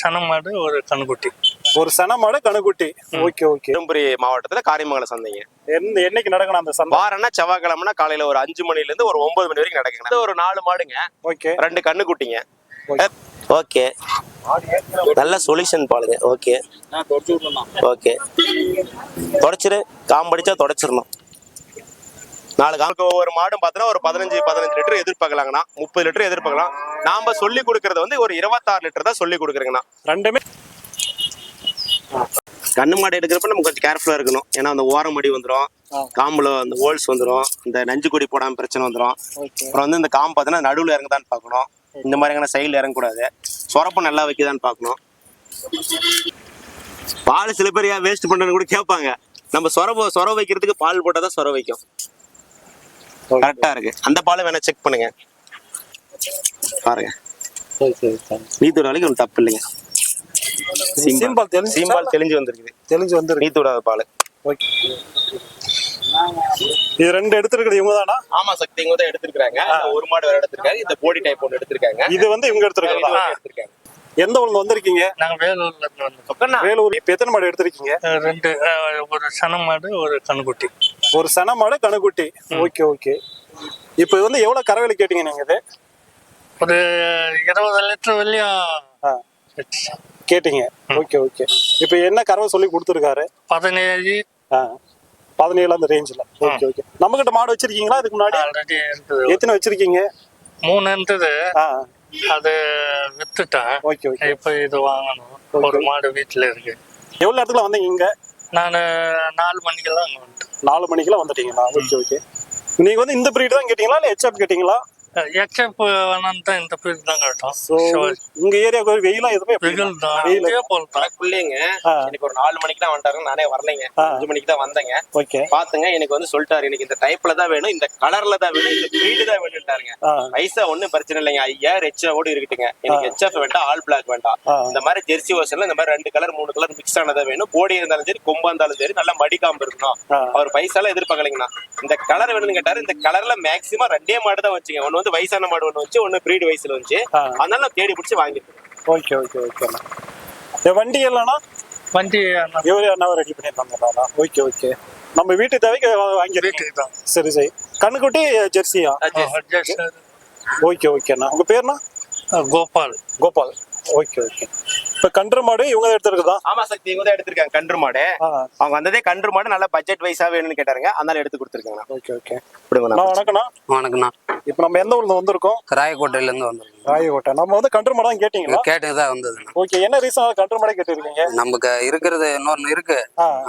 சன மாடு ஒரு கண்ணுக்குட்டி. ஒரு சன மாடு கணுக்குட்டி ஓகே ஓகே. தருமபுரி மாவட்டத்துல காரியமங்கலம் சந்தைங்க. எந்த என்னைக்கு நடக்கணும் அந்த சந்தை? வாரம்னா செவ்வாய்க்கிழமைனா காலையில ஒரு அஞ்சு மணில இருந்து ஒரு ஒன்பது மணி வரைக்கும் நடக்குங்க. இது ஒரு நாலு மாடுங்க. ஓகே. ரெண்டு கண்ணு குட்டிங்க ஓகே. நல்ல சொல்யூஷன் பாருங்க ஓகே. ஓகே. தொடச்சிரு. காம்படிச்சா தொடச்சிடணும் நாலு காம்புக்கு ஒவ்வொரு மாடும் பார்த்தோன்னா ஒரு பதினஞ்சு பதினஞ்சு லிட்டர் எதிர்பார்க்கலாங்கண்ணா. முப்பது லிட்டர் எதிர்பார்க்கலாம். நாம சொல்லி கொடுக்கறது வந்து ஒரு இருபத்தாறு லிட்டர் தான் சொல்லி கொடுக்குறேங்கண்ணா. ரெண்டுமே கண்ணு மாடு எடுக்கிறப்ப நம்ம கொஞ்சம் கேர்ஃபுல்லா இருக்கணும். ஏன்னா அந்த ஓரம் மடி வந்துடும். காம்புல அந்த ஹோல்ஸ் வந்துடும் இந்த நஞ்சு கொடி போடாம பிரச்சனை வந்துடும் அப்புறம் வந்து இந்த காம்பு பார்த்தீங்கன்னா நடுவில் இறங்குதான்னு பார்க்கணும். இந்த மாதிரியான சைடில் இறங்கக்கூடாது. சொரப்பு நல்லா வைக்குதான்னு பார்க்கணும். பால் சில பேர் ஏன் வேஸ்ட் பண்ணுறேன்னு கூட கேட்பாங்க. நம்ம சொர சொர வைக்கிறதுக்கு பால் போட்டால் தான் சொர வைக்கும். கரெக்டாக இருக்கு. அந்த பாலை வேணா செக் பண்ணுங்க. பாருங்க. சரி சரி சரி. நீத்தோட வரைக்கும் ஒன்றும் தப்பு இல்லைங்க. சீம்பால் தெரிஞ்சு சீம்பால் தெளிஞ்சு வந்திருக்குது. தெளிஞ்சு வந்துருக்கு. நீத்தோட பால். ஓகே. இது ரெண்டு எடுத்துருக்குது இவங்க தானா? ஆமா சக்தி இவங்க தான் எடுத்திருக்காங்க ஒரு மாடு வேற எடுத்திருக்காங்க. இந்த போடி டைப் ஒன்று எடுத்திருக்காங்க. இது வந்து இவங்க இது எடுத்துருக்கா ஒண்ணு எடுத்திருக்காங்க. எந்த ஊர்ல வந்திருக்கீங்க? நாங்க வேலூர்ல இருந்து வந்தோம் சொக்கண்ணா. வேலூர். இப்ப எத்தனை மாடு எடுத்திருக்கீங்க? ரெண்டு ஒரு சன மாடு ஒரு கண்ணுக்குட்டி. ஒரு சன மாடு கணுக்குட்டி ஓகே ஓகே. இப்போ வந்து எவ்வளவு கரவேலி கேட்டீங்க நீங்க இது? ஒரு இருபது லிட்டர் வெளியும் கேட்டீங்க. Okay okay. இப்போ என்ன கறவை சொல்லி கொடுத்துருக்காரு? பதினேழு. ஆ, பதினேழு அந்த ரேஞ்சில் ஓகே ஓகே. நம்ம கிட்ட மாடு வச்சிருக்கீங்களா இதுக்கு முன்னாடி? எத்தனை வச்சிருக்கீங்க? மூணு இருந்தது. அது வித்துட்டேன். Okay okay. இப்போ இது வாங்கணும். ஒரு மாடு வீட்டுல இருக்கு. எவ்வளவு நேரத்துல வந்தீங்க இங்க? நான் நாலு மணிக்கெல்லாம் அங்கே வந்துட்டேன். நாலு மணிக்கெல்லாம் வந்துட்டீங்களா? Okay okay. நீங்க வந்து இந்த பிரீடு தான் கேட்டீங்களா? இல்ல ஹெச்எப் கேட்டீங்களா? எக்ஸப் வேணான்னு தான் இந்த பேர் தான் கேட்டோம் ஸோ உங்க ஏரியாவுக்கு ஒரு வெயிலா எதுவுமே எப்படி? வெயில் தான் வெயில் இதே போல் தான் பிள்ளைங்க ஆ. எனக்கு ஒரு நாலு மணிக்கு தான் வந்துட்டாங்க நானே வரலைங்க. அஞ்சு மணிக்கு தான் வந்தேங்க ஓகே பாத்துங்க எனக்கு வந்து சொல்லிட்டாரு எனக்கு இந்த டைப்ல தான் வேணும் இந்த கலர்ல தான் வேணும் இந்த தான் வேணும்ட்டாருங்க வயசா ஒண்ணும் பிரச்சனை இல்லைங்க ஐயா கூட இருக்கட்டுங்க எனக்கு ஹெச்எஃப் வேண்டாம் ஆல் பிளாக் வேண்டாம். இந்த மாதிரி ஜெர்சி ஓசன்ல இந்த மாதிரி ரெண்டு கலர் மூணு கலர் மிக்ஸ் ஆனதா வேணும் போடி இருந்தாலும் சரி கொம்பா இருந்தாலும் சரி நல்ல மடிக்காம்பு இருக்கணும். அவர் பைசால எதிர்பார்க்கலைங்கண்ணா இந்த கலர் வேணும்னு கேட்டாரு இந்த கலர்ல மேக்ஸிமம் ரெண்டே மாடு தான் வச்சுங்க ஒன்னு வந்து வயசான மாடு ஒன்று வச்சு ஒன்னு பிரீடு வயசுல வந்துச்சு. அதனால நான் தேடி பிடிச்சி வாங்கிருக்கேன் ஓகே ஓகே ஓகே இந்த வண்டி இல்லைன்னா? வண்டி அண்ணா. இவரே அண்ணாவை ரெடி பண்ணியிருந்தாங்க ஓகே ஓகே நம்ம வீட்டு தேவைக்கு வாங்கிருக்கீங்க வீட்டுக்கு தான். சரி சரி. கண்ணுக்குட்டி ஜெர்சியா ஓகே ஓகேண்ணா உங்க பேர்னா கோபால். கோபால். ஓகே ஓகே இப்போ கன்று மாடு இவங்க தான் எடுத்துருக்குதா? ஆமா சக்தி இவங்க தான் எடுத்திருக்காங்க கன்று மாடு. அவங்க வந்ததே கன்று மாடு நல்ல பட்ஜெட் வைஸா வேணும்னு கேட்டாருங்க. அதனால எடுத்து கொடுத்துருக்காங்க ஓகே ஓகே கொடுங்கண்ணா அண்ணா வணக்கண்ணா வணக்கண்ணா இப்போ நம்ம எந்த ஊர்ல வந்திருக்கோம்? ராயக்கோட்டையிலேருந்து வந்திருக்கோம். ராயகோட்டை நம்ம வந்து கன்று மாடு தான் கேட்டீங்களா? கேட்டு தான் வந்ததுண்ணா. ஓகே என்ன ரீசன் கன்று மாடே கேட்டிருக்கீங்க? நமக்கு இருக்கிறது இன்னொன்று இருக்கு.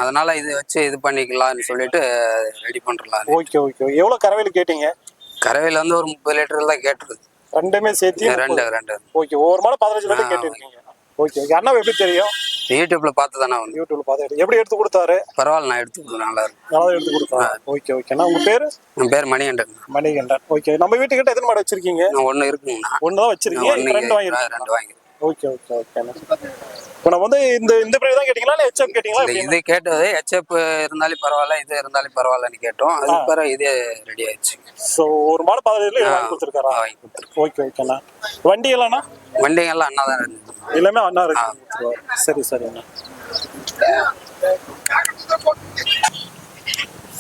அதனால இது வச்சு இது பண்ணிக்கலாம்னு சொல்லிட்டு ரெடி பண்ணுறலாம் ஓகே ஓகே எவ்வளவு கறவையில் கேட்டீங்க? கறவையில் வந்து ஒரு முப்பது லிட்டர் தான் கேட்டுருது ரெண்டுமே சேர்த்து ரெண்டு ரெண்டு. ஓகே ஒவ்வொரு மாடு பதினஞ்சு லிட்டர். கேட்டிருக்கீங்க. ஓகே ஓகே அண்ணா எப்படி தெரியும்? யூடியூப்ல பார்த்து தானே வந்து யூடியூப்ல பார்த்து எப்படி எடுத்து கொடுத்தாரு? பரவாயில்ல நான் எடுத்து கொடுத்தேன் நல்லா இருக்கு. நல்லா எடுத்து கொடுத்தாரு. ஓகே ஓகேண்ணா உங்க பேரு? என் பேர் மணிகண்டன். மணிகண்டன். ஓகே நம்ம வீட்டுக்கிட்ட எத்தனை மாடு வச்சிருக்கீங்க? நான் ஒன்று இருக்குங்கண்ணா. ஒன்று தான் வச்சிருக்கீங்க. ரெண்டு வாங்கிருக்கீங்க ரெண்டு வாங்கி ஓகே ஓகே ஓகேண்ணா இப்போ நம்ம வந்து இந்த இந்த பிரிவு தான் கேட்டீங்களா? இல்லை ஹெச்எப் கேட்டீங்களா? இது கேட்டது ஹெச்எப் இருந்தாலும் பரவாயில்ல இது இருந்தாலும் பரவாயில்லன்னு கேட்டோம். அது பிறகு இதே ரெடி ஆயிடுச்சு. ஸோ ஒரு மாடு பதினஞ்சு ஆ, வாங்கி கொடுத்துருக்காரா? வாங்கி கொடுத்துருக்கோம். ஓகே ஓகேண்ணா வண்டி எல்லாம்ண்ணா வண்டிங்கெல்லாம் அண்ணா தான் இருந்தது எல்லாமே அண்ணா கொடுத்துருவாரு சரி சரி அண்ணா.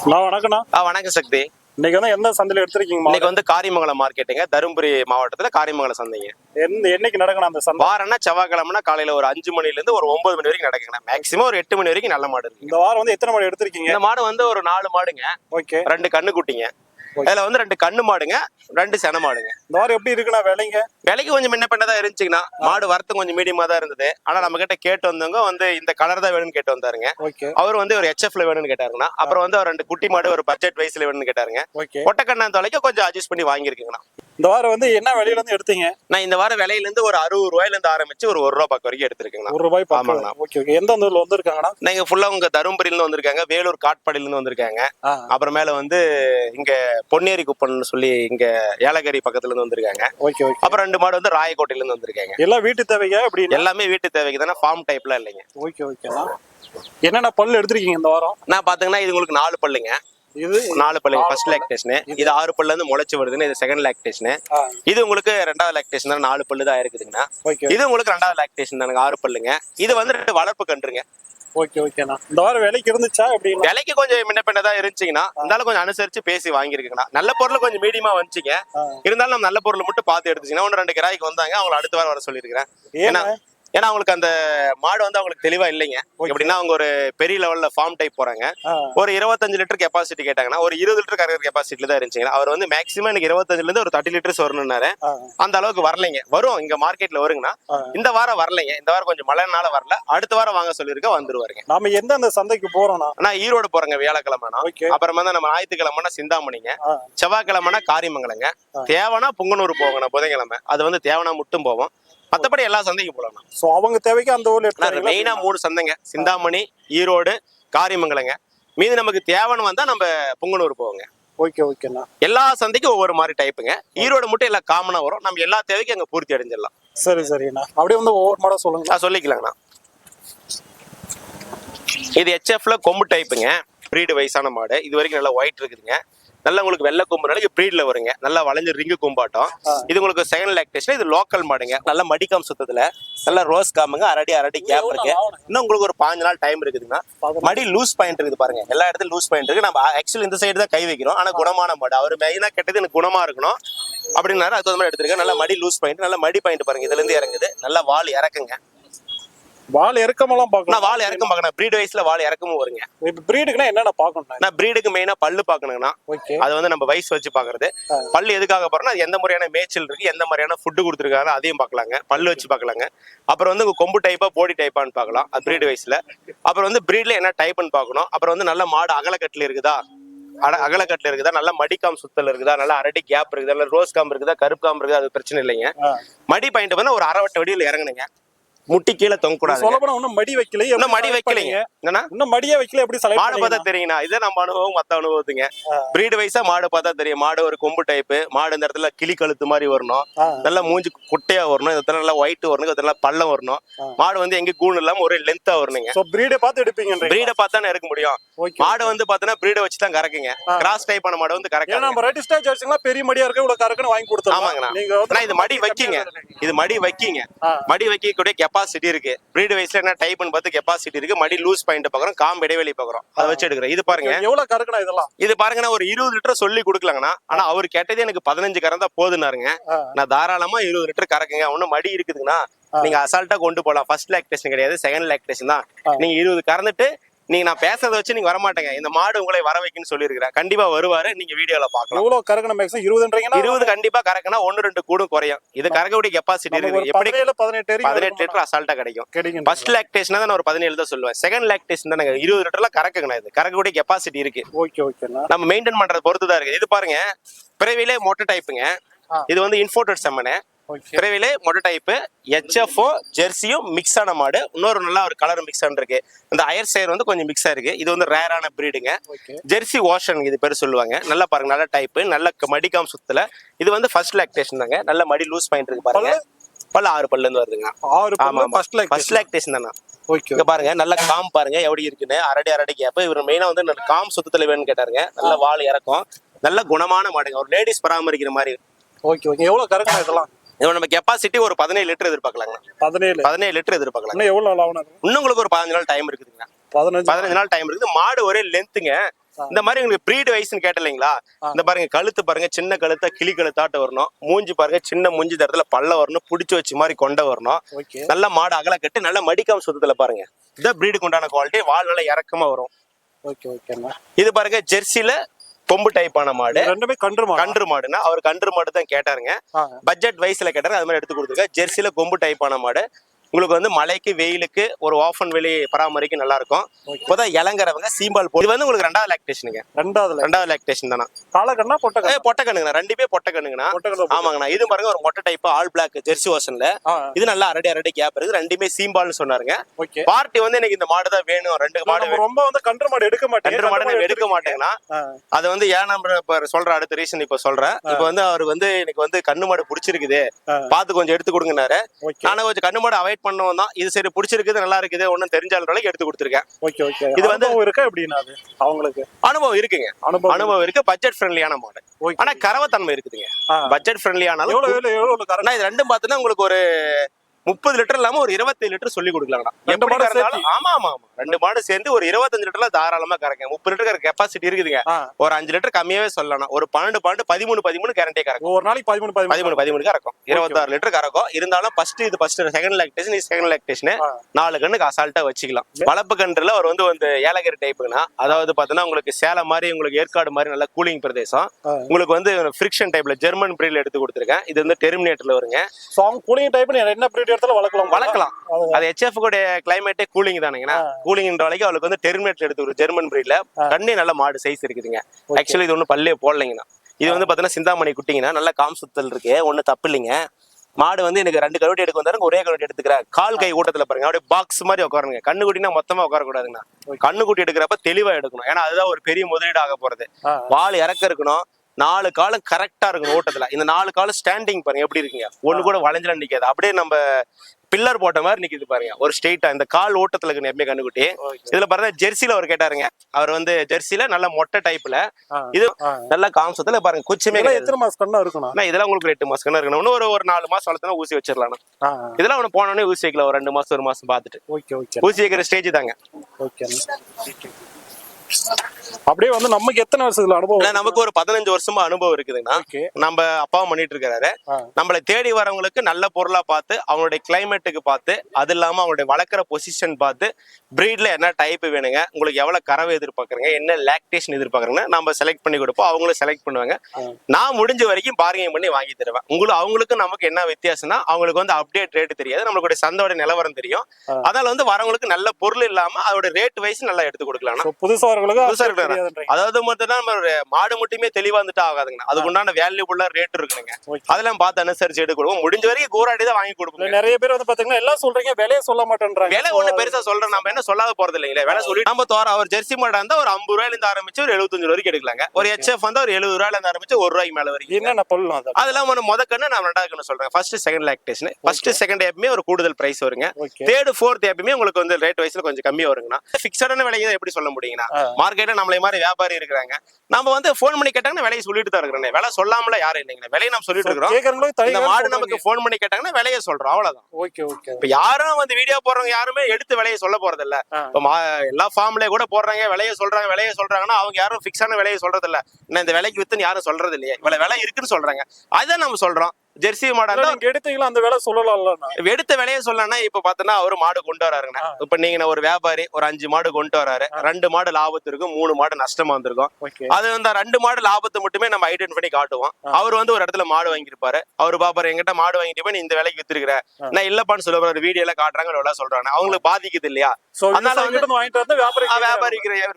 நான் வணக்கண்ணா ஆ வணக்கம் சக்தி. இன்னைக்கு வந்து எந்த சந்தையில எடுத்திருக்கீங்க இன்னைக்கு வந்து காரியமங்கலம் மார்க்கெட்டுங்க. தருமபுரி மாவட்டத்துல காரியமங்கலம் சந்தைங்க. எந்த என்னைக்கு நடக்கணும் அந்த சந்தை? வாரம்னா செவ்வாய்க்கிழமைனா காலையில ஒரு அஞ்சு மணில இருந்து ஒரு ஒன்பது மணி வரைக்கும் நடக்குங்க மேக்ஸிமம் ஒரு எட்டு மணி வரைக்கும் நல்ல மாடு இருக்கு. இந்த வாரம் வந்து எத்தனை மாடு எடுத்திருக்கீங்க? இந்த மாடு வந்து ஒரு நாலு மாடுங்க. ஓகே. ரெண்டு கண்ணு குட்டிங்க. அதுல வந்து ரெண்டு கண்ணு மாடுங்க ரெண்டு சென மாடுங்க. இந்த வாரம் எப்படி இருக்குண்ணா விலைங்க? விலைக்கு கொஞ்சம் முன்ன பின்ன தான் இருந்துச்சுங்கண்ணா. மாடு வரத்து கொஞ்சம் மீடியமா தான் இருந்தது. ஆனா நம்ம கிட்ட கேட்டு வந்தவங்க வந்து இந்த கலர் தான் வேணும்னு கேட்டு வந்தாருங்க. அவர் வந்து ஒரு ஹெச்எஃப்ல வேணும்னு கேட்டாருங்கண்ணா. அப்புறம் வந்து ஒரு ரெண்டு குட்டி மாடு ஒரு பட்ஜெட் வயசுல வேணும்னு கேட்டாருங்க. ஒட்டக்கண்ணா தொலைக்க கொஞ்சம் அட்ஜஸ்ட் பண்ணி வாங்கியிருக்குங்கண்ணா. இந்த வாரம் வந்து என்ன விலையில இருந்து எடுத்தீங்க? நான் இந்த வாரம் விலையில இருந்து ஒரு அறுபது ரூபாயில இருந்து ஆரம்பிச்சு ஒரு ஒரு ரூபா பக்கம் வரைக்கும் எடுத்திருக்கேங்கண்ணா. ஒரு ரூபாய் ஆமாங்கண்ணா. Okay okay. எந்த ஊர்ல வந்திருக்காங்கண்ணா? நீங்க ஃபுல்லா உங்க தருமபுரியில இருந்து வந்திருக்காங்க. வேலூர் காட்பாடியில இருந்து வந்திருக்காங்க. அப்புறமேல வந்து இங்க பொன்னேரி குப்பம்னு சொல்லி இங்க ஏலகிரி பக்கத்துல இருந்து வந்திருக்காங்க. Okay okay. அப்புறம் ரெண்டு மாடு வந்து ராயக்கோட்டையில இருந்து வந்திருக்காங்க. எல்லாம் வீட்டு தேவைங்க அப்படின்னு எல்லாமே வீட்டு தேவைக்கு தானே ஃபார்ம் டைப்ல இல்லைங்க. ஓகே ஓகேண்ணா. என்னென்ன பல்லு எடுத்திருக்கீங்க இந்த வாரம்? நான் பாத்தீங்கன்னா இது உங்களுக்கு நாலு பல்லுங்க. இது நாலு பல்லுங்க. ஃபர்ஸ்ட் லாக்டேஷன் இது ஆறு பல்ல இருந்து முளைச்சு வருதுன்னு இது செகண்ட் லாக்டேஷன் இது உங்களுக்கு ரெண்டாவது லாக்டேஷன் தான்? நாலு பல்லு தான் இருக்குதுங்கண்ணா. இது உங்களுக்கு ரெண்டாவது லாக்டேஷன் தானுங்க. ஆறு பல்லுங்க. இது வந்து ரெண்டு வளர்ப்பு கன்றுங்க. ஓகே ஓகேண்ணா. இந்த வாரம் விலைக்கு இருந்துச்சா எப்படின்னா விலைக்கு கொஞ்சம் முன்ன பின்ன தான் இருந்துச்சுங்கன்னா இருந்தாலும் கொஞ்சம் அனுசரிச்சு பேசி வாங்கியிருக்குங்கண்ணா. நல்ல பொருள் கொஞ்சம் மீடியமா வந்துச்சுங்க. இருந்தாலும் நம்ம நல்ல பொருள் மட்டும் பார்த்து எடுத்துச்சிங்கன்னா ஒன்று ரெண்டு கிராய்க்கு வந்தாங்க. அவங்கள அடுத்த வாரம் வர சொல்லியிருக்கிறேன். ஏன்னா ஏன்னா அவங்களுக்கு அந்த மாடு வந்து அவங்களுக்கு தெளிவா இல்லைங்க. எப்படின்னா அவங்க ஒரு பெரிய லெவல்ல ஃபார்ம் டைப் போறாங்க. ஒரு இருபத்தஞ்சு லிட்டர் கெப்பாசிட்டி கேட்டாங்கன்னா ஒரு இருபது லிட்டர் கறக்கிற கெப்பாசிட்டில தான் இருந்துச்சுங்க அவர் வந்து மேக்ஸிமம் எனக்கு இருபத்தஞ்சுல இருந்து ஒரு தேர்ட்டி லிட்டர்ஸ் வரணும்னாரு. அந்த அளவுக்கு வரலைங்க. வரும் இங்க மார்க்கெட்ல வருங்கண்ணா ஆ. இந்த வாரம் வரலைங்க. இந்த வாரம் கொஞ்சம் மழைனால வரல. அடுத்த வாரம் வாங்க சொல்லியிருக்க வந்துருவாருங்க. நாம எந்த அந்த சந்தைக்கு போறோம்னா? ஆனா ஈரோடு போறேங்க வியாழக்கிழமைனா. அப்புறமா தான் நம்ம ஞாயிற்றுக்கிழமைனா சிந்தாமணிங்க. செவ்வாய்க்கிழமைனா காரிமங்கலங்க. தேவனா புங்கனூர் போகணும் புதன்கிழமை. அது வந்து தேவனா மட்டும் போவோம். மத்தபடி எல்லா சந்தைக்கும் போகலாம் சோ அவங்க தேவைக்கு அந்த ஊர்ல மெயினா மூணு சந்தைங்க. சிந்தாமணி ஈரோடு காரிமங்கலங்க. மீதி நமக்கு தேவைன்னு வந்தா நம்ம புங்கனூர் போவோங்க. ஓகே ஓகேண்ணா எல்லா சந்தைக்கும் ஒவ்வொரு மாதிரி டைப்புங்க ஈரோடு மட்டும் எல்லாம் காமனா வரும். நம்ம எல்லா தேவைக்கும் அங்க பூர்த்தி அடைஞ்சிடலாம். சரி சரிண்ணா அப்படியே வந்து ஒவ்வொரு மாடம் சொல்லுங்க நான் சொல்லிக்கலாங்கண்ணா. இது ஹெச்எஃப்ல கொம்பு டைப்புங்க ப்ரீடு வயசான மாடு. இது வரைக்கும் நல்லா ஒயிட் இருக்குதுங்க. நல்லா உங்களுக்கு வெள்ளை கொம்பு நாளைக்கு ப்ரீட்ல வருங்க. நல்லா வளைஞ்ச ரிங்கு கொம்பாட்டம். இது உங்களுக்கு செகண்ட் லாக்டேஷன் இது லோக்கல் மாடுங்க. நல்ல மடிக்காம் சுத்தத்துல நல்லா ரோஸ் காமுங்க அரடி அரடி கேப் இருக்கு. இன்னும் உங்களுக்கு ஒரு பாஞ்சு நாள் டைம் இருக்குதுங்க. மடி லூஸ் பாயிண்ட் இருக்குது பாருங்க. எல்லா இடத்துலயும் லூஸ் பாயிண்ட் இருக்கு. நம்ம ஆக்சுவலி இந்த சைடு தான் கை வைக்கிறோம். ஆனா குணமான மாடு. அவர் மெயினா கெட்டது எனக்கு குணமா இருக்கணும். அப்படின்னாரு அது மாதிரி எடுத்திருக்கேன் நல்லா மடி லூஸ் பாயிண்ட் நல்லா மடி பாயிண்ட் பாருங்க. இதுல இருந்து இறங்குது. நல்லா வால் இறக்குங்க. வால் இறக்கமெல்லாம் நான் பார்க்கலாம் வால் இறக்கம் பார்க்கணும். ப்ரீட் வயசுல வால் இறக்கமும் வருங்க. இப்ப பிரீடுக்குன்னா என்னென்ன பார்க்கணும் நான் ப்ரீடுக்கு மெயினா பல்லு பார்க்கணுங்கண்ணா. ஓகே அது வந்து நம்ம வயசு வச்சு பாக்குறது ஆ. பல்லு எதுக்காக போறோம்னா எந்த முறையான மேய்ச்சல் இருக்கு எந்த மாதிரியான ஃபுட்டு கொடுத்துருக்காங்க அதையும் பார்க்கலாங்க. பல்லு வச்சு பார்க்கலாங்க. அப்புறம் வந்து உங்க கொம்பு டைப்பா போடி டைப்பான்னு பார்க்கலாம் அது ப்ரீடு வயசுல அப்புறம் வந்து ப்ரீட்ல என்ன டைப்னு பார்க்கணும். அப்புறம் வந்து நல்ல மாடு அகலக்கட்டுல இருக்குதா? அகலக்கட்டுல இருக்குதா? நல்லா மடிக்காம் சுத்தல் இருக்குதா? நல்லா அரடி கேப் இருக்குதா? நல்லா ரோஸ் காம்பு இருக்குதா? கருப்பு காம்பு இருக்குதா? அது பிரச்சனை இல்லைங்க. மடி பாயிண்ட் வந்து ஒரு அரைவட்ட வடியில் இறங்குனுங்க முட்டி கீழே தொங்க கூடாது சொல்ல போனா இன்னும் மடி வைக்கல இன்னும் மடி வைக்கலைங்க. என்னன்னா இன்னும் மடியே வைக்கல எப்படி செலக்ட் மாடு பார்த்தா தெரியுங்கண்ணா இதே நம்ம அனுபவம் மத்த அனுபவத்துங்க. பிரீடு வைஸா மாடு பார்த்தா தெரியும். மாடு ஒரு கொம்பு டைப்பு மாடு இந்த இடத்துல கிளி கழுத்து மாதிரி வரணும். நல்லா மூஞ்சி குட்டையா வரணும். இந்த நல்லா ஒயிட் வரணும். இந்த நல்லா பள்ளம் வரணும். மாடு வந்து எங்க கூண் இல்லாம ஒரே லென்த்தா வரணுங்க. சோ பிரீடை பார்த்து எடுப்பீங்கன்றீங்க பிரீடை பார்த்தானே இருக்க முடியும். மாடு வந்து பாத்தீங்கன்னா பிரீடை வச்சு தான் கறக்குங்க. கிராஸ் டைப் ஆன மாடு வந்து கறக்காங்க நம்ம ரெட்டிஸ்டா ஜெர்சிங்களா பெரிய மடியா இருக்கு இவ்வளவு கறக்குன்னு வாங்கி கொடுத்துருவோம் ஆமாங்கண்ணா. இது மடி வைக்கிங்க. இது மடி வைக்கிங்க. மடி வைக்கக்கூடிய கெப்பாசிட்டி இருக்கு. பிரீடு வயசுல என்ன டைப்னு பார்த்து கெப்பாசிட்டி இருக்கு. மடி லூஸ் பாயிண்ட் பாக்குறோம் காம்பு இடைவெளி பாக்குறோம் அதை வச்சு எடுக்கிறோம் இது பாருங்க. எவ்வளவு கறக்குனா இதெல்லாம்? இது பாருங்கண்ணா ஒரு இருபது லிட்டர் சொல்லி கொடுக்கலாங்கண்ணா. ஆனா அவர் கேட்டதே எனக்கு பதினஞ்சு கறந்தா போதுனாருங்க. நான் தாராளமா இருபது லிட்டர் கறக்குங்க. ஒன்னும் மடி இருக்குதுங்கண்ணா. நீங்க அசால்ட்டா கொண்டு போலாம் ஃபர்ஸ்ட் லாக்டேஷன் கிடையாது. செகண்ட் லாக்டேஷன் தான். நீங்க இருபது கறந்துட்டு நீங்க நான் பேசுறத வச்சு நீங்க வரமாட்டேங்க. இந்த மாடு உங்களை வர வைக்குன்னு சொல்லியிருக்கிறேன். கண்டிப்பா வருவாரு. நீங்க வீடியோல பாக்கலாம் எவ்வளவு கறக்குன மேக்ஸிமம் இருபதுன்றீங்கன்னா? இருபது கண்டிப்பா கறக்குனா ஒன்னு ரெண்டு கூடும் குறையும். இது கறக்கக்கூடிய கெப்பாசிட்டி இருக்குது. எப்படி பதினெட்டு பதினெட்டு? லிட்டர் அசால்ட்டா கிடைக்கும். ஃபர்ஸ்ட் லாக்டேஷன் தான் நான் ஒரு பதினேழு தான் சொல்லுவேன். செகண்ட் லாக்டேஷன் தானே இருபது லிட்டர்ல கறக்குங்கண்ணா இது. கறக்கக்கூடிய கெப்பாசிட்டி இருக்கு. ஓகே ஓகேண்ணா நம்ம மெயின்டைன் பண்றத பொறுத்து தான் இருக்கு. இது பாருங்க. பிறவிலே மொட்டை டைப்புங்க. இது வந்து இன்ஃபோர்டட் செம்மனு ஓகே பிறவிலே மொட்டை டைப்பு ஹெச்எஃப்ஓ ஜெர்சியும் மிக்ஸ் ஆன மாடு. இன்னொரு நல்ல ஒரு கலர் மிக்ஸ் இருக்கு. இந்த அயர் சேர் வந்து கொஞ்சம் மிக்ஸ் இருக்கு. இது வந்து ரேரான பிரீடுங்க ஜெர்சி ஓஷன் இது பேர் சொல்லுவாங்க. நல்லா பாருங்க நல்ல டைப்பு நல்ல மடிக்காம் சுத்தல. இது வந்து ஃபர்ஸ்ட் லாக்டேஷன் தாங்க. நல்ல மடி லூஸ் பாயிண்ட் இருக்கு பாருங்க. பல்ல? ஆறு பல்ல இருந்து வருதுங்க. ஆறு ஆமா ஃபர்ஸ்ட் லைக் ஃபர்ஸ்ட் லாக்டேஷன் தானே? ஓகே பாருங்க நல்ல காம் பாருங்க. எப்படி இருக்குன்னு. அரடி அரடி கேப் இவர் மெயினா வந்து நல்ல காம் சுத்தத்துல வேணும்னு கேட்டாருங்க. நல்ல வால் இறக்கும். நல்ல குணமான மாடுங்க. ஒரு லேடிஸ் பராமரிக்கிற மாதிரி. Okay okay. எவ்வளவு கறக்குனா இதெல்லாம்? நம்ம கெப்பாசிட்டி ஒரு பதினேழு லிட்டர் எதிர்பார்க்கலாங்க. பதினேழு. பதினேழு லிட்டர் எதிர்பார்க்கலாம் எவ்வளவு நாள் ஆகணும் இன்னும் உங்களுக்கு ஒரு பதினஞ்சு நாள் டைம் இருக்குதுங்க. பதினஞ்சு பதினஞ்சு நாள் டைம் இருக்குது. மாடு ஒரே லென்த்துங்க இந்த மாதிரி உங்களுக்கு ப்ரீட் வயசுன்னு கேட்ட இல்லைங்களா இந்த பாருங்க கழுத்து பாருங்க சின்ன கழுத்தா கிளி கழுத்தாட்ட வரணும். மூஞ்சி பாருங்க சின்ன மூஞ்சி தரத்துல பல்ல வரணும் புடிச்சு வச்சு மாதிரி கொண்ட வரணும். நல்ல மாடு அகல கட்டு நல்ல மடிக்காம சுத்தத்துல பாருங்க. இதான் பிரீடுக்கு உண்டான குவாலிட்டி வால் நல்லா இறக்கமா வரும். ஓகே ஓகேண்ணா இது பாருங்க ஜெர்சில கொம்பு டைப்பான மாடு. ரெண்டுமே கன்றுமா கன்று மாடுனா அவர் கன்று மாடு தான் கேட்டாருங்க. பட்ஜெட் வயசுல கேட்டாரு அது மாதிரி எடுத்து கொடுத்துருங்க ஜெர்சில கொம்பு டைப்பான மாடு. உங்களுக்கு வந்து மழைக்கு வெயிலுக்கு ஒரு ஆஃப் அண்ட் வெளி பராமரிக்க நல்லா இருக்கும் இப்போதான் இளங்குறவங்க சீம்பால் போ இது வந்து உங்களுக்கு ரெண்டாவது லாக்டேஷனுங்க ரெண்டாவதுல ரெண்டாவது லாக்டேஷன் தானே? காலக்கண்ணா பொட்டை ஏ பொட்டை கண்ணுங்கண்ணா ரெண்டுமே பொட்டை கண்ணுங்கண்ணா பொட்டை ஆமாங்கண்ணா. இது பாருங்க ஒரு மொட்டை டைப் ஆல் பிளாக் ஜெர்சி ஆ. இது நல்லா அரடி அரடி கேப் இருக்கு. ரெண்டுமே சீம்பால்னு சொன்னாருங்க. பார்ட்டி வந்து எனக்கு இந்த மாடு தான் வேணும். ரெண்டு மாடு ரொம்ப வந்து கன்று மாடு எடுக்க மாட்டேன். ரெண்டு மாடு எடுக்க மாட்டேங்கன்னா ஆ. அது வந்து ஏன் நம்ம இப்ப சொல்ற அடுத்த ரீசன் இப்ப சொல்றேன். இப்ப வந்து அவர் வந்து எனக்கு வந்து கண்ணு மாடு பிடிச்சிருக்குது. பார்த்து கொஞ்சம் எடுத்து கொடுங்கனாரு நானும் கொஞ்சம் கண்ணு மாடு அவாய்ட் பண்ணவும் தான். இது சரி பிடிச்சிருக்குது நல்லா இருக்குது ஒன்றும் தெரிஞ்ச அளவுக்கு எடுத்து கொடுத்துருக்கேன். Okay okay. இது வந்து- இருக்கா எப்படின்னா அவங்களுக்கு? அனுபவம் இருக்குங்க. அனுபவம் அனுபவம் இருக்கு பட்ஜெட் ஃப்ரெண்ட்லியான மாடல் ஓகே. ஆனா கரவத்தன்மை இருக்குதுங்க. பட்ஜெட் ஃப்ரெண்ட்லியானாலும் எவ்வளவு எவ்வளவு ஆனா இது ரெண்டும் பார்த்தீங்கன்னா உங்களுக்கு ஒரு முப்பது லிட்டர் இல்லாம ஒரு இருபத்தி லிட்டர் சொல்லி கொடுக்கலாங்கண்ணா. ஆமா ஆமா ஆமா. ரெண்டு மாடு சேர்ந்து ஒரு இருபத்தஞ்சு லிட்டர்ல தாராளமா கறக்கும் முப்பது லிட்டர் கெப்பாசிட்டி இருக்குதுங்க. ஒரு அஞ்சு லிட்டர் கம்மியாவே சொல்லலாம். ஒரு பன்னெண்டு பன்னெண்டு பதிமூணு பதிமூணு கேரண்டே கறக்கும். ஒரு நாளைக்கு பதிமூணு பதிமூணு. பதிமூணு கறக்கும். இருபத்தாறு லிட்டர் கறக்கும். இருந்தாலும் ஃபர்ஸ்ட் இது ஃபர்ஸ்ட் செகண்ட் லாக்டேஷன் இது செகண்ட் லாக்டேஷன். நாலு கண்ணுக்கு அசால்ட்டா வச்சுக்கலாம். வளர்ப்பு கன்றுல அவர் வந்து வந்து ஏலகிரி டைப்புனா அதாவது பாத்தீங்கன்னா உங்களுக்கு சேலம் மாதிரி உங்களுக்கு ஏற்காடு மாதிரி நல்ல கூலிங் பிரதேசம். உங்களுக்கு வந்து ஃபிரிக்ஷன் டைப்ல ஜெர்மன் பிரீட்ல எடுத்து கொடுத்துருக்கேன். இது வந்து டெர்மினேட்டர்ல வருங்க. கூலிங் டைப் என்ன இடத்துல வளர்க்கலாம். வளர்க்கலாம். அது- ஹெச்எஃப் கூட கிளைமேட்டே கூலிங் தானுங்கண்ணா. கூலிங்ன்ற வரைக்கும் அவளுக்கு வந்து டெர்மினேட்ல எடுத்து ஒரு ஜெர்மன் பிரீட்ல கண்ணே நல்ல மாடு சைஸ் இருக்குதுங்க. ஆக்சுவலி இது ஒன்றும் பல்லே போடலைங்கண்ணா. இது வந்து பாத்தீங்கன்னா சிந்தாமணி குட்டிங்கண்ணா. நல்ல காம் சுத்தல் இருக்கு. ஒன்றும் தப்பு இல்லைங்க மாடு வந்து எனக்கு ரெண்டு கருவட்டி எடுக்க வந்தாருங்க ஒரே கருவட்டி எடுத்துக்கிறேன் கால் கை ஊட்டத்துல பாருங்க. அப்படியே பாக்ஸ் மாதிரி உட்காருங்க. கண்ணு குட்டினா மொத்தமா உட்காரக்கூடாதுங்கண்ணா. கண்ணு குட்டி எடுக்கிறப்ப தெளிவா எடுக்கணும். ஏன்னா அதுதான் ஒரு பெரிய முதலீடு ஆக போறது. வால் இறக்க இருக்கணும். நாலு காலம் கரெக்டா இருக்கணும் ஓட்டத்துல. இந்த நாலு காலம் ஸ்டாண்டிங் பாருங்க எப்படி இருக்குங்க? ஒண்ணு கூட வளைஞ்சல நிக்காது. அப்படியே நம்ம பில்லர் போட்ட மாதிரி நிக்குது பாருங்க. ஒரு ஸ்ட்ரெயிட்டா இந்த கால் ஓட்டத்துல இருக்கு எப்பவுமே கண்ணுக்குட்டி இதுல பாருங்க ஜெர்சில அவர் கேட்டாருங்க. அவர் வந்து ஜெர்சில நல்ல மொட்டை டைப்ல. இது. நல்ல காம்சத்துல பாருங்க குச்சமே எத்தனை மாசம் கண்ணா இருக்கணும் இதெல்லாம் உங்களுக்கு ரெண்டு மாசம் கண்ணா இருக்கணும். இன்னும் ஒரு ஒரு நாலு மாசம் வளர்த்தனா ஊசி வச்சிடலாம் இதெல்லாம் அவனு போனோடனே ஊசி வைக்கல ஒரு ரெண்டு மாசம் ஒரு மாசம் ஓகே ஊசி வைக்கிற ஸ்டேஜ் தாங்க. ஓகே அப்படியே வந்து நமக்கு எத்தனை வருஷத்துல அனுபவம் நமக்கு ஒரு பதினஞ்சு வருஷமா அனுபவம் ஓகே. நம்ம அப்பாவும் பண்ணிட்டு இருக்காரு. ஆ. நம்மளை தேடி வரவங்களுக்கு நல்ல பொருளா பார்த்து அவங்களுடைய கிளைமேட்டுக்கு பார்த்து அது இல்லாம அவங்களுடைய வளர்க்குற பொசிஷன் பார்த்து பிரீட்ல என்ன டைப் வேணுங்க உங்களுக்கு எவ்வளவு கறவை எதிர்பார்க்குறீங்க என்ன லாக்டேஷன் எதிர்பார்க்குறீங்க நம்ம செலக்ட் பண்ணி கொடுப்போம். அவங்களும் செலக்ட் பண்ணுவாங்க. நான் முடிஞ்ச வரைக்கும் பார்கெயின் பண்ணி வாங்கி தருவேன். உங்களுக்கு அவங்களுக்கு நமக்கு என்ன வித்தியாசம்னா அவங்களுக்கு வந்து அப்டேட் ரேட் தெரியாது. நம்மளுடைய சந்தையோட நிலவரம் தெரியும். அதனால வந்து வரவங்களுக்கு நல்ல பொருள் இல்லாம அதோட ரேட் வைஸ் நல்லா எடுத்து கொடுக்கலாம். புதுசா புதுசா. அதாவது மட்டும் தான் ஒரு மாடு மட்டுமே தெளிவா வந்துட்டு ஆகாதுங்க அதுக்கு உண்டான வேல்யூபுல்லா ரேட் இருக்குங்க. அதெல்லாம் பார்த்து அனுசரிச்சு எடுத்து கொடுப்போம் முடிஞ்ச வரைக்கும் கூராடி தான் வாங்கி கொடுப்போம் நிறைய பேர் வந்து பாத்தீங்கன்னா எல்லாம் சொல்றீங்க விலைய சொல்ல மாட்டேன்றாங்க. விலை ஒண்ணு பெருசா சொல்றோம். நம்ம என்ன சொல்லாத போறது இல்லைங்களே. விலை சொல்லி நம்ம தோற அவர் ஜெர்சி மாடா இருந்தா ஒரு ஐம்பது ரூபாயில இருந்து ஆரம்பிச்சு ஒரு எழுபத்தஞ்சு ரூபாய்க்கு எடுக்கலாங்க. ஒரு ஹெச்எஃப் வந்து ஒரு எழுபது ரூபாயில இருந்து ஆரம்பிச்சு ஒரு ரூபாய்க்கு மேல வரைக்கும். என்னென்ன பொருளும் அது? அதெல்லாம் ஒரு முத கண்ணு நான் ரெண்டாவது கண்ணு சொல்றேன். First second lactation first second எப்பவுமே ஒரு கூடுதல் பிரைஸ் வருங்க. தேர்ட் ஃபோர்த் எப்பயுமே உங்களுக்கு வந்து ரேட் வைஸ்ல கொஞ்சம் கம்மி வருங்கண்ணா. ஃபிக்ஸடான விலையை தான் எப்படி சொல்ல முடியுங்கண்ணா? மார்க்கெட்ல நம்மளை மாதிரி வியாபாரி இருக்கிறாங்க. நம்ம வந்து ஃபோன் பண்ணி கேட்டாங்கன்னா விலையை சொல்லிட்டு தான் இருக்கிறேன் விலை சொல்லாமல யாரும் இல்லைங்க. விலையை நம்ம சொல்லிட்டு இருக்கிறோம். இந்த மாடு நமக்கு ஃபோன் பண்ணி கேட்டாங்கன்னா விலையை சொல்றோம். அவ்வளவுதான். ஓகே ஓகே இப்ப யாரும் வந்து வீடியோ போடுறவங்க யாருமே எடுத்து விலையை சொல்ல போறது இல்ல. இப்ப எல்லா ஃபார்ம்லயே கூட போடுறாங்க விலையை சொல்றாங்க விலையை சொல்றாங்கன்னா அவங்க யாரும் ஃபிக்ஸான விலையை சொல்றது இல்ல இந்த விலைக்கு வித்துன்னு யாரும் சொல்றது இல்லையே இவ்வளவு விலை இருக்குன்னு சொல்றாங்க. அதுதான் நம்ம சொல்றோம். ஜெர்சி மாடா இருந்தா எடுத்தீங்களா? அந்த வேலை சொல்லலாம்ல எடுத்த விலையை சொல்லனா இப்ப பாத்தீங்கன்னா அவரு மாடு கொண்டு வராருங்கண்ணா இப்ப நீங்க ஒரு வியாபாரி ஒரு அஞ்சு மாடு கொண்டு வராரு. ரெண்டு மாடு லாபத்து இருக்கும் மூணு மாடு நஷ்டமா வந்திருக்கும். அது வந்து ரெண்டு மாடு லாபத்தை மட்டுமே நம்ம ஐடென்டி பண்ணி காட்டுவோம். அவர் வந்து ஒரு இடத்துல மாடு வாங்கியிருப்பாரு. அவர் பாப்பாரு எங்கிட்ட மாடு வாங்கிட்டு போய் நீ இந்த விலைக்கு வித்துருக்கிற. நான் இல்லப்பான்னு சொல்ல போற வீடியோ எல்லாம் காட்டுறாங்க சொல்றாங்க. அவங்களுக்கு பாதிக்குது இல்லையா? அதனால வந்து- வாங்கிட்டு வந்து வியாபாரி ஆ,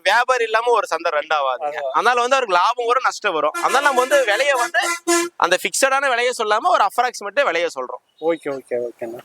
வியாபாரி இல்லாம ஒரு சந்தை ரெண்டாவாதுங்க அதனால வந்து அவருக்கு லாபம் வரும் நஷ்டம் வரும். அதனால நம்ம வந்து விலையை வந்து அந்த பிக்சடான விலையை சொல்லாம ஒரு அப்ராக்சிமேட்டே விலையை சொல்றோம். ஓகே ஓகே ஓகேண்ணா